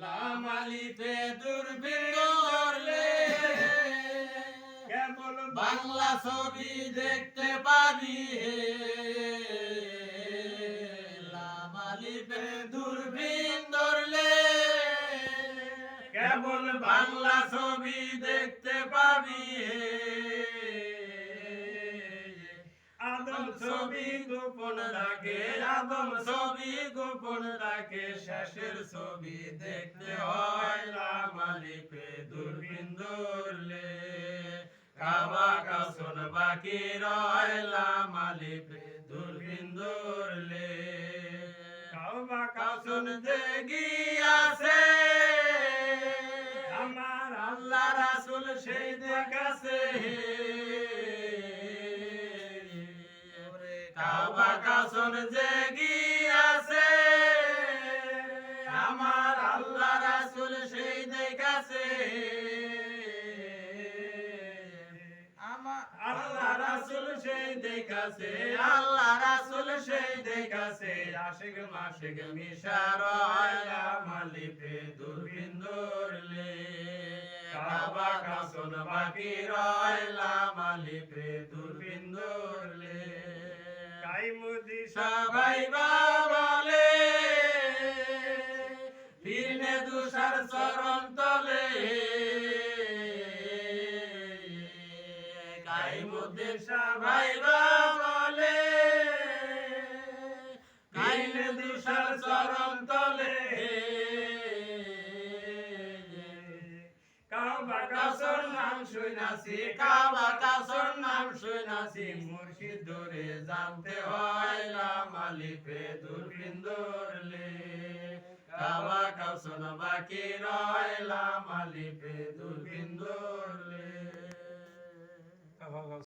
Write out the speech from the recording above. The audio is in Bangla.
লামালিফে দুর্বিন্দলে কেবল বাংলা ছবি দেখতে পারি লামালিফে ধরলে কেবল বাংলা ছবি ছবি গোপন রাখে আদম, ছবি গোপন রাখে শেষের ছবি দেখতে হয় রামালিপে দূরবীন ধরলে কাবা কাসন বাকি রয় লামালিপে দূরবীন ধরলে কাবা কাসন দেগি আছে। আমার আল্লাহ রাসুল সেই দেখাছে কাসন জেগি আছে। আমার আল্লাহ রাসুল সেই দেখাছে আল্লাহ রাসুল সেই দেখাছে আল্লাহ রাসুল সেই দেখাছে আশিক মাসিক মিশার মালিপে দূরবীন ধরলে কাবা কাসন বাকি রয়লা মালিপে দূরবীন কাইমুদি সবাই বলে ফিরনে দুষার চরণ তলে। গাই মুদি সবাই বলে কাইনে দুষার চরণ কাবা কাসর নাম শুনাছি কাবা কাসর নাম শুনাছি। মুর্শিদ দূরে জানতে হয় লামালিপে দূরবীন লে। কাবা কাসন বাকি রয় লামালিপে দূর